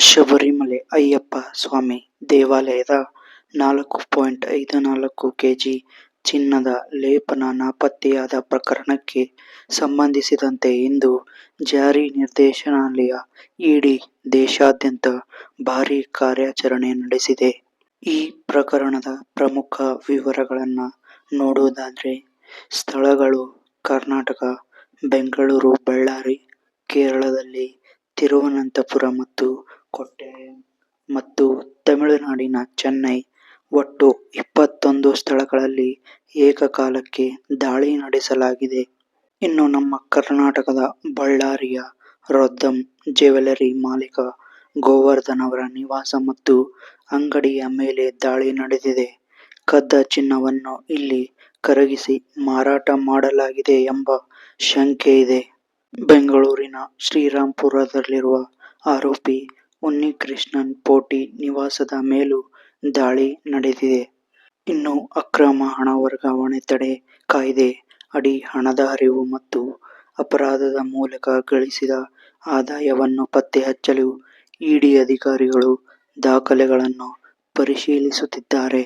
ಶಬರಿಮಲೆ ಅಯ್ಯಪ್ಪ ಸ್ವಾಮಿ ದೇವಾಲಯದ ನಾಲ್ಕು ಪಾಯಿಂಟ್ ಐದು ನಾಲ್ಕು ಕೆಜಿ ಚಿನ್ನದ ಲೇಪನ ನಾಪತ್ತೆಯಾದ ಪ್ರಕರಣಕ್ಕೆ ಸಂಬಂಧಿಸಿದಂತೆ ಇಂದು ಜಾರಿ ನಿರ್ದೇಶನಾಲಯ ಇಡಿ ದೇಶಾದ್ಯಂತ ಭಾರೀ ಕಾರ್ಯಾಚರಣೆ ನಡೆಸಿದೆ. ಈ ಪ್ರಕರಣದ ಪ್ರಮುಖ ವಿವರಗಳನ್ನು ನೋಡುವುದಾದರೆ, ಸ್ಥಳಗಳು ಕರ್ನಾಟಕ, ಬೆಂಗಳೂರು, ಬಳ್ಳಾರಿ, ಕೇರಳದಲ್ಲಿ ತಿರುವನಂತಪುರ ಮತ್ತು ಕೊಟ್ಟಾಯಂ ಮತ್ತು ತಮಿಳುನಾಡಿನ ಚೆನ್ನೈ ಒಟ್ಟು ಇಪ್ಪತ್ತೊಂದು ಸ್ಥಳಗಳಲ್ಲಿ ಏಕಕಾಲಕ್ಕೆ ದಾಳಿ ನಡೆಸಲಾಗಿದೆ. ಇನ್ನು ನಮ್ಮ ಕರ್ನಾಟಕದ ಬಳ್ಳಾರಿಯ ರೊದ್ದಂ ಜ್ಯುವೆಲರಿ ಮಾಲೀಕ ಗೋವರ್ಧನ್ ಅವರ ನಿವಾಸ ಮತ್ತು ಅಂಗಡಿಯ ಮೇಲೆ ದಾಳಿ ನಡೆದಿದೆ. ಕದ್ದ ಚಿನ್ನವನ್ನು ಇಲ್ಲಿ ಕರಗಿಸಿ ಮಾರಾಟ ಮಾಡಲಾಗಿದೆ ಎಂಬ ಶಂಕೆ ಇದೆ. ಬೆಂಗಳೂರಿನ ಶ್ರೀರಾಂಪುರದಲ್ಲಿರುವ ಆರೋಪಿ ಉನ್ನಿಕೃಷ್ಣನ್ ಪೋಟಿ ನಿವಾಸದ ಮೇಲೂ ದಾಳಿ ನಡೆದಿದೆ. ಇನ್ನು ಅಕ್ರಮ ಹಣ ವರ್ಗಾವಣೆ ತಡೆ ಕಾಯ್ದೆ, ಅಡಿ ಹಣದ ಹರಿವು ಮತ್ತು ಅಪರಾಧದ ಮೂಲಕ ಗಳಿಸಿದ ಆದಾಯವನ್ನು ಪತ್ತೆ ಹಚ್ಚಲು ಇಡಿ ಅಧಿಕಾರಿಗಳು ದಾಖಲೆಗಳನ್ನು ಪರಿಶೀಲಿಸುತ್ತಿದ್ದಾರೆ.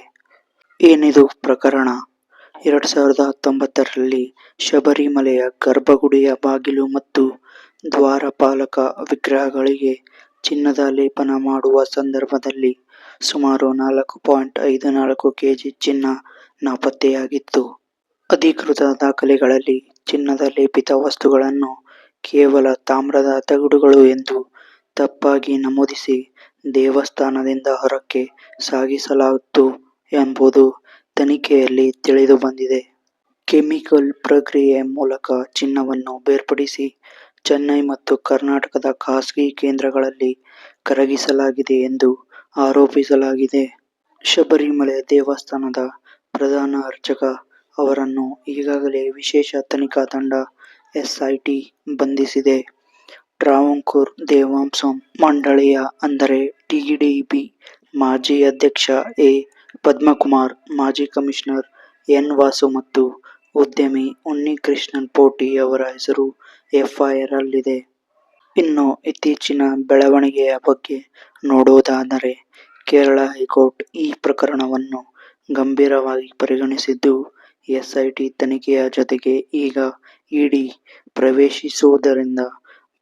ಏನಿದು ಪ್ರಕರಣ? ಎರಡು ಸಾವಿರದ ಹತ್ತೊಂಬತ್ತರಲ್ಲಿ ಶಬರಿಮಲೆಯ ಗರ್ಭಗುಡಿಯ ಬಾಗಿಲು ಮತ್ತು ದ್ವಾರಪಾಲಕ ವಿಗ್ರಹಗಳಿಗೆ ಚಿನ್ನದ ಲೇಪನ ಮಾಡುವ ಸಂದರ್ಭದಲ್ಲಿ ಸುಮಾರು ನಾಲ್ಕು ಪಾಯಿಂಟ್ ಐದು ನಾಲ್ಕು ಕೆಜಿ ಚಿನ್ನ ನಾಪತ್ತೆಯಾಗಿತ್ತು. ಅಧಿಕೃತ ದಾಖಲೆಗಳಲ್ಲಿ ಚಿನ್ನದ ಲೇಪಿತ ವಸ್ತುಗಳನ್ನು ಕೇವಲ ತಾಮ್ರದ ತಗಡುಗಳು ಎಂದು ತಪ್ಪಾಗಿ ನಮೂದಿಸಿ ದೇವಸ್ಥಾನದಿಂದ ಹೊರಕ್ಕೆ ಸಾಗಿಸಲಾಯಿತು ಎಂಬುದು ತನಿಖೆಯಲ್ಲಿ ತಿಳಿದುಬಂದಿದೆ. ಕೆಮಿಕಲ್ ಪ್ರಕ್ರಿಯೆ ಮೂಲಕ ಚಿನ್ನವನ್ನು ಬೇರ್ಪಡಿಸಿ ಚೆನ್ನೈ ಮತ್ತು ಕರ್ನಾಟಕದ ಖಾಸಗಿ ಕೇಂದ್ರಗಳಲ್ಲಿ ಕರಗಿಸಲಾಗಿದೆ ಎಂದು ಆರೋಪಿಸಲಾಗಿದೆ. ಶಬರಿಮಲೆ ದೇವಸ್ಥಾನದ ಪ್ರಧಾನ ಅರ್ಚಕ ಅವರನ್ನು ಈಗಾಗಲೇ ವಿಶೇಷ ತನಿಖಾ ತಂಡ ಎಸ್ಐಟಿ ಬಂಧಿಸಿದೆ. ಟ್ರಾವಂಕೂರ್ ದೇವಾಂಶಂ ಮಂಡಳಿಯ ಅಂದರೆ ಟಿಡಿಬಿ ಮಾಜಿ ಅಧ್ಯಕ್ಷ ಎ. ಪದ್ಮಕುಮಾರ್, ಮಾಜಿ ಕಮಿಷನರ್ ಎನ್. ವಾಸು ಮತ್ತು ಉದ್ಯಮಿ ಉನ್ನಿಕೃಷ್ಣನ್ ಪೋಟಿ ಅವರ ಹೆಸರು ಎಫ್ಐಆರ್ನಲ್ಲಿದೆ. ಇನ್ನು ಇತ್ತೀಚಿನ ಬೆಳವಣಿಗೆಯ ಬಗ್ಗೆ ನೋಡೋದಾದರೆ ಕೇರಳ ಹೈಕೋರ್ಟ್ ಈ ಪ್ರಕರಣವನ್ನು ಗಂಭೀರವಾಗಿ ಪರಿಗಣಿಸಿದ್ದು, ಎಸ್ಐಟಿ ತನಿಖೆಯ ಜೊತೆಗೆ ಈಗ ಇಡಿ ಪ್ರವೇಶಿಸುವುದರಿಂದ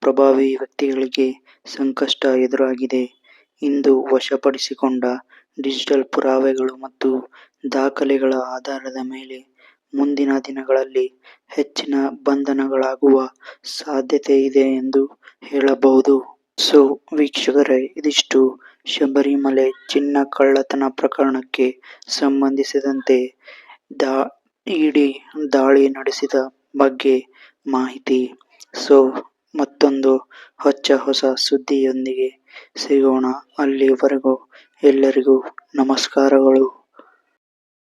ಪ್ರಭಾವಿ ವ್ಯಕ್ತಿಗಳಿಗೆ ಸಂಕಷ್ಟ ಎದುರಾಗಿದೆ. ಇಂದು ವಶಪಡಿಸಿಕೊಂಡ ಡಿಜಿಟಲ್ ಪುರಾವೆಗಳು ಮತ್ತು ದಾಖಲೆಗಳ ಆಧಾರದ ಮೇಲೆ ಮುಂದಿನ ದಿನಗಳಲ್ಲಿ ಹೆಚ್ಚಿನ ಬಂಧನಗಳಾಗುವ ಸಾಧ್ಯತೆ ಇದೆ ಎಂದು ಹೇಳಬಹುದು. ಸೊ, ವೀಕ್ಷಕರೇ, ಇದಿಷ್ಟು ಶಬರಿಮಲೆ ಚಿನ್ನ ಕಳ್ಳತನ ಪ್ರಕರಣಕ್ಕೆ ಸಂಬಂಧಿಸಿದಂತೆ ಇಡಿ ದಾಳಿ ನಡೆಸಿದ ಬಗ್ಗೆ ಮಾಹಿತಿ. ಸೊ, ಮತ್ತೊಂದು ಹೊಚ್ಚ ಹೊಸ ಸುದ್ದಿಯೊಂದಿಗೆ ಸಿಗೋಣ. ಅಲ್ಲಿವರೆಗೂ ಎಲ್ಲರಿಗೂ ನಮಸ್ಕಾರಗಳು.